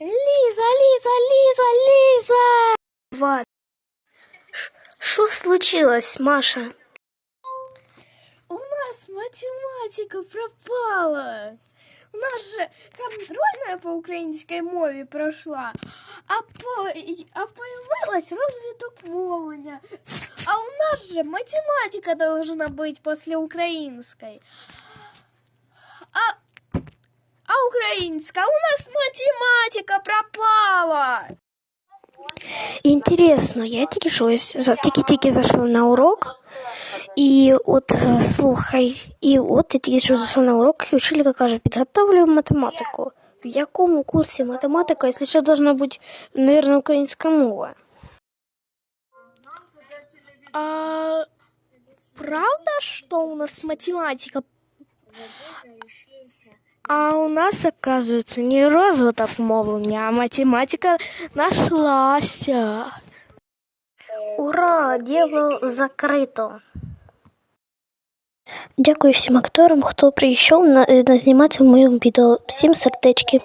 Ліза, Ліза, Ліза, Ліза. Вад. Що случилось, Маша? У нас математика пропала. У нас же контрольная по украинской мове прошла, а, по, а появилась розвиток мовлення. А у нас же математика должна быть после украинской. украинская? У нас математика пропала. Інтересно, я тільки щось за- тільки-тільки зайшла на урок. І от е, слухай, і от я тільки що зайшла на урок, і вчителька каже, підготовлюємо математику. В якому курсі математика, якщо ще должна бути, мабуть, українська мова? А правда, что у нас математика? А у нас, оказывается, не розвиток мовлення, а математика нашлася. Ура! Діло закрито. Дякую всім акторам, хто прийшов на, на знімати в моєму відео. Всім сердечки.